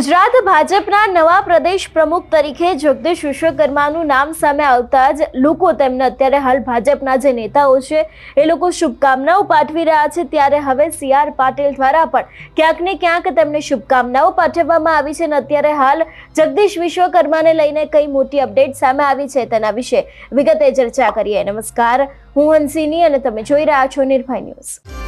ગુજરાત ભાજપના નવા પ્રદેશ પ્રમુખ તરીકે જગદીશ વિશ્વકર્માનું નામ સામે આવતા જ લોકો તેમને અત્યારે હાલ ભાજપના જે નેતાઓ છે, એ લોકો શુભકામનાઓ પાઠવી રહ્યા છે. ત્યારે હવે સી આર પાટીલ દ્વારા પણ ક્યાંક ને ક્યાંક તેમને શુભકામનાઓ પાઠવવામાં આવી છે અને અત્યારે હાલ જગદીશ વિશ્વકર્માને લઈને કઈ મોટી અપડેટ સામે આવી છે તેના વિશે વિગતે ચર્ચા કરીએ. નમસ્કાર. હું હંસિની અને તમે જોઈ રહ્યા છો નિર્ભય ન્યૂઝ.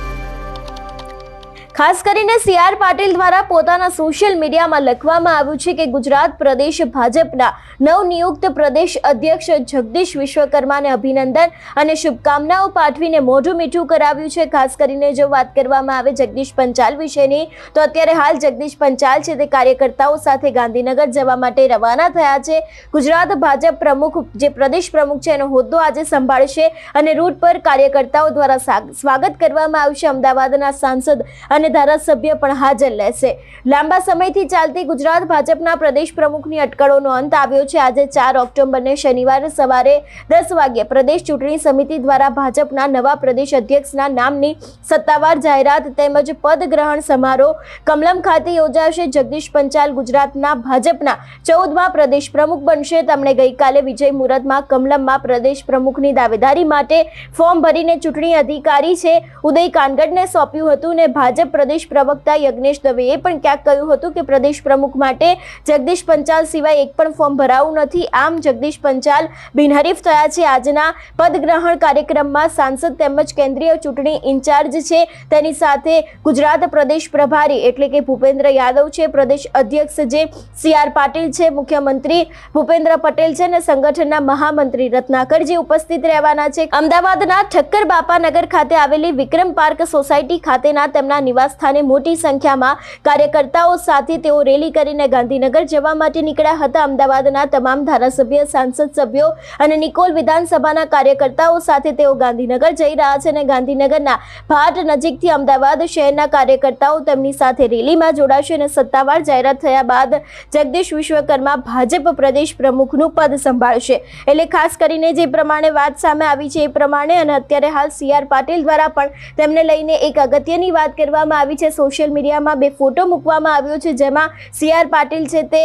ખાસ કરીને સી આર પાટીલ દ્વારા પોતાના સોશિયલ મીડિયામાં લખવામાં આવ્યું છે કે ગુજરાત પ્રદેશ ભાજપના નવનિયુક્ત પ્રદેશ અધ્યક્ષ જગદીશ વિશ્વકર્માને અભિનંદન અને શુભકામનાઓ પાઠવીને મોઢું મીઠું કરાવ્યું છે. ખાસ કરીને જો વાત કરવામાં આવે જગદીશ પંચાલ વિશેની, તો અત્યારે હાલ જગદીશ પંચાલ છે તે કાર્યકર્તાઓ સાથે ગાંધીનગર જવા માટે રવાના થયા છે. ગુજરાત ભાજપ પ્રમુખ જે પ્રદેશ પ્રમુખ છે, એનો હોદ્દો આજે સંભાળશે અને રૂટ પર કાર્યકર્તાઓ દ્વારા સ્વાગત કરવામાં આવશે અમદાવાદના સાંસદ અને ધારાસભ્ય પણ હાજર રહેશે. લાંબા સમયથી ચાલતી ગુજરાત ભાજપના પ્રદેશ પ્રમુખની અટકળોનો અંત આવ્યો છે. આજે ચાર ઓક્ટોબરને શનિવારે સવારે દસ વાગ્યે પ્રદેશ ચૂંટણી સમિતિ દ્વારા ભાજપના નવા પ્રદેશ અધ્યક્ષના નામની સત્તાવાર જાહેરાત તેમજ પદ ગ્રહણ સમારોહ કમલમ ખાતે યોજાશે. જગદીશ પંચાલ ગુજરાતના ભાજપના ચૌદમા પ્રદેશ પ્રમુખ બનશે. તેમણે ગઈકાલે વિજય મુહૂર્તમાં કમલમમાં પ્રદેશ પ્રમુખની દાવેદારી માટે ફોર્મ ભરીને ચૂંટણી અધિકારી છે. ઉદય કાનગડને સોંપ્યું હતું ને ભાજપ પ્રદેશ પ્રવક્તા યજ્ઞેશ દવેએ પણ ક્યાંક કહ્યું હતું કે પ્રદેશ પ્રમુખ માટે જગદીશ પંચાલ સિવાય એક પણ ફોર્મ ભરાવું નથી. આમ જગદીશ પંચાલ બિનહરીફ થયા છે. આજના પદગ્રહણ કાર્યક્રમમાં સાંસદ તેમજ કેન્દ્રીય ચૂંટણી ઇન્ચાર્જ છે. તેની સાથે ગુજરાત પ્રદેશ પ્રભારી એટલે કે ભૂપેન્દ્ર યાદવ છે. પ્રદેશ અધ્યક્ષ જે સી આર પાટીલ છે. મુખ્યમંત્રી ભૂપેન્દ્ર પટેલ છે અને સંગઠનના મહામંત્રી રત્નાકરજી ઉપસ્થિત રહેવાના છે. અમદાવાદના ઠક્કર બાપાનગર ખાતે આવેલી વિક્રમ પાર્ક સોસાયટી ખાતેના તેમના નિવાસસ્થાને મોટી સંખ્યામાં કાર્યકર્તાઓ સાથે તેઓ રેલી કરીને ગાંધીનગર જવા માટે નીકળ્યા હતા. અમદાવાદના તમામ ધારાસભ્ય, સાંસદ સભ્યો અને નિકોલ વિધાનસભાના કાર્યકર્તાઓ સાથે તેઓ ગાંધીનગર જઈ રહ્યા છે અને ગાંધીનગરના ભાટ નજીકથી અમદાવાદ શહેરના કાર્યકર્તાઓ તેમની સાથે રેલીમાં જોડાશે અને સત્તાવાર જાહેરાત થયા બાદ જગદીશ વિશ્વકર્મા ભાજપ પ્રદેશ પ્રમુખનું પદ સંભાળશે. એટલે ખાસ કરીને જે પ્રમાણે વાત સામે આવી છે એ પ્રમાણે અને અત્યારે હાલ સી આર પાટીલ દ્વારા પણ તેમને લઈને એક અગત્યની વાત કરવામાં આવી છે. સોશિયલ મીડિયામાં બે ફોટો મૂકવામાં આવ્યો છે, જેમાં સી આર પાટીલ છે તે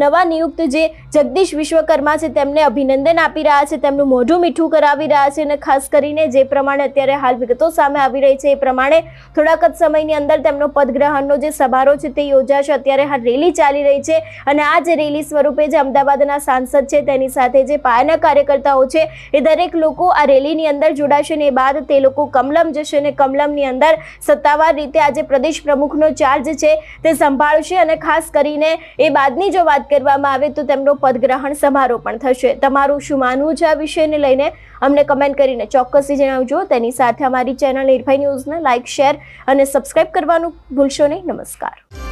નવા નિયુક્ત જે જગદીશ વિશ્વકર્મા છે તેમને અભિનંદન આપી રહ્યા છે. તેમનું મોઢું મીઠું કરાવી રહ્યા છે અને ખાસ કરીને જે પ્રમાણે અત્યારે હાલ વિગતો સામે આવી રહી છે, એ પ્રમાણે થોડાક જ સમયની અંદર તેમનો પદગ્રહણનો જે સમારોહ છે તે યોજાશે. અત્યારે હાલ રેલી ચાલી રહી છે અને આ જે રેલી સ્વરૂપે જે અમદાવાદના સાંસદ છે તેની સાથે જે પાયાના કાર્યકર્તાઓ છે, એ દરેક લોકો આ રેલીની અંદર જોડાશે ને એ બાદ તે લોકો કમલમ જશે અને કમલમની અંદર સત્તાવાર રીતે આજે પ્રદેશ પ્રમુખનો ચાર્જ છે તે સંભાળશે અને ખાસ કરીને એ બાદની જો વાત કરવામાં આવે તો તેમનો પદગ્રહણ સમારોહ પણ થશે. તમારું શું માનવું છે આ વિષયને લઈને? અમને કમેન્ટ કરીને ચોક્કસથી જણાવજો. તેની સાથે અમારી ચેનલ નિર્ભય ન્યૂઝને લાઇક શેર અને સબસ્ક્રાઇબ કરવાનું ભૂલશો નહીં. નમસ્કાર.